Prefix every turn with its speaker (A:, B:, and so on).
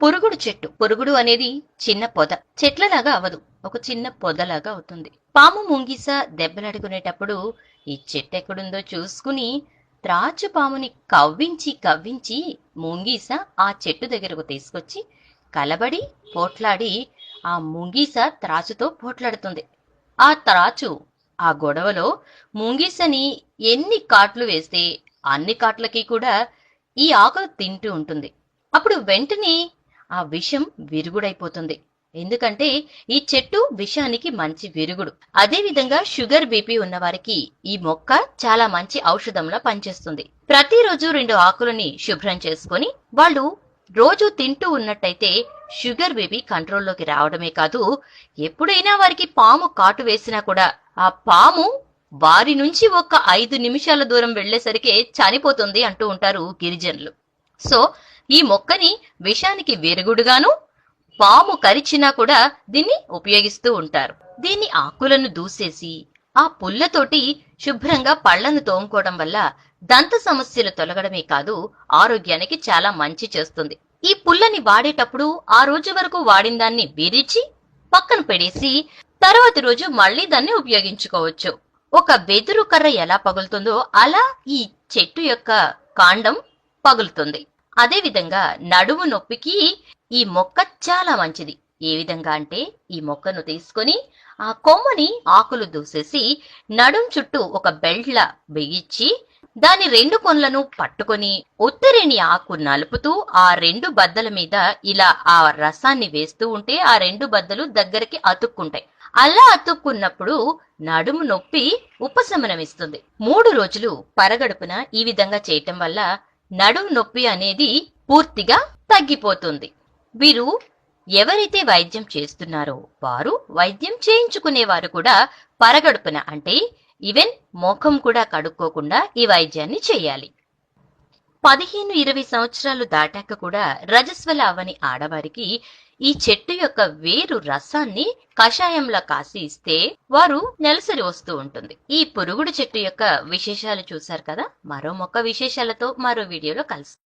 A: పురుగుడు చెట్టు. పురుగుడు అనేది చిన్న పొద. చెట్లలాగా అవదు ఒక చిన్న పొదలాగా అవుతుంది. పాము ముంగిస దెబ్బలాడుకునేటప్పుడు ఈ చెట్టు ఎక్కడుందో చూసుకుని త్రాచు పాముని కవ్వించి కవ్వించి ముంగీస ఆ చెట్టు దగ్గరకు తీసుకొచ్చి కలబడి పోట్లాడి ఆ ముంగీస త్రాచుతో పోట్లాడుతుంది. ఆ త్రాచు ఆ గొడవలో ముంగీసని ఎన్ని కాట్లు వేస్తే అన్ని కాట్లకి కూడా ఈ ఆకులు తింటూ ఉంటుంది. అప్పుడు వెంటనే ఆ విషం విరుగుడైపోతుంది. ఎందుకంటే ఈ చెట్టు విషానికి మంచి విరుగుడు. అదే విధంగా షుగర్ బీపీ ఉన్నవారికి ఈ మొక్క చాలా మంచి ఔషధంలా పనిచేస్తుంది. ప్రతిరోజు రెండు ఆకులని శుభ్రం చేసుకొని వాళ్ళు రోజు తింటూ ఉన్నట్టయితే షుగర్ బీపీ కంట్రోల్లోకి రావడమే కాదు ఎప్పుడైనా వారికి పాము కాటు వేసినా కూడా ఆ పాము వారి నుంచి ఒక ఐదు నిమిషాల దూరం వెళ్ళేసరికి చనిపోతుంది అంటూ ఉంటారు గిరిజనులు. సో ఈ మొక్కని విషానికి విరుగుడుగాను పాము కరిచినా కూడా దీన్ని ఉపయోగిస్తూ ఉంటారు. దీన్ని ఆకులను దూసేసి ఆ పుల్లతోటి శుభ్రంగా పళ్ళను తోముకోవడం వల్ల దంత సమస్యలు తొలగడమే కాదు ఆరోగ్యానికి చాలా మంచి చేస్తుంది. ఈ పుల్లని వాడేటప్పుడు ఆ రోజు వరకు వాడిన దాన్ని విరిచి పక్కన పెడేసి తర్వాత రోజు మళ్ళీ దాన్ని ఉపయోగించుకోవచ్చు. ఒక వెదురు కర్ర ఎలా పగులుతుందో అలా ఈ చెట్టు యొక్క కాండం పగులుతుంది. అదేవిధంగా నడుము నొప్పికి ఈ మొక్క చాలా మంచిది. ఏ విధంగా అంటే ఈ మొక్కను తీసుకొని ఆ కొమ్మని ఆకులు దూసేసి నడుం చుట్టూ ఒక బెల్ట్లా బిగించి దాని రెండు కొనలను పట్టుకొని ఉత్తరేణి ఆకు నలుపుతూ ఆ రెండు బద్దల మీద ఇలా ఆ రసాన్ని వేస్తూ ఉంటే ఆ రెండు బద్దలు దగ్గరికి అతుక్కుంటాయి. అలా అతుక్కున్నప్పుడు నడుము నొప్పి ఉపశమనమిస్తుంది మూడు రోజులు పరగడుపున ఈ విధంగా చేయటం వల్ల నడుము నొప్పి అనేది పూర్తిగా తగ్గిపోతుంది. వీరు ఎవరైతే వైద్యం చేస్తున్నారో వారు వైద్యం చేయించుకునేవారు కూడా పరగడుపున. అంటే ఈవెన్ ముఖం కూడా కడుక్కోకుండా ఈ వైద్యాన్ని చేయాలి. పదిహేను ఇరవై సంవత్సరాలు దాటాక కూడా రజస్వల అవని ఆడవారికి ఈ చెట్టు యొక్క వేరు రసాన్ని కషాయంలా కాసి ఇస్తే వారు నెలసరి వస్తూ ఉంటుంది. ఈ పురుగుడు చెట్టు యొక్క విశేషాలు చూశారు కదా? మరో మొక్క విశేషాలతో మరో వీడియోలో కలుస్తాం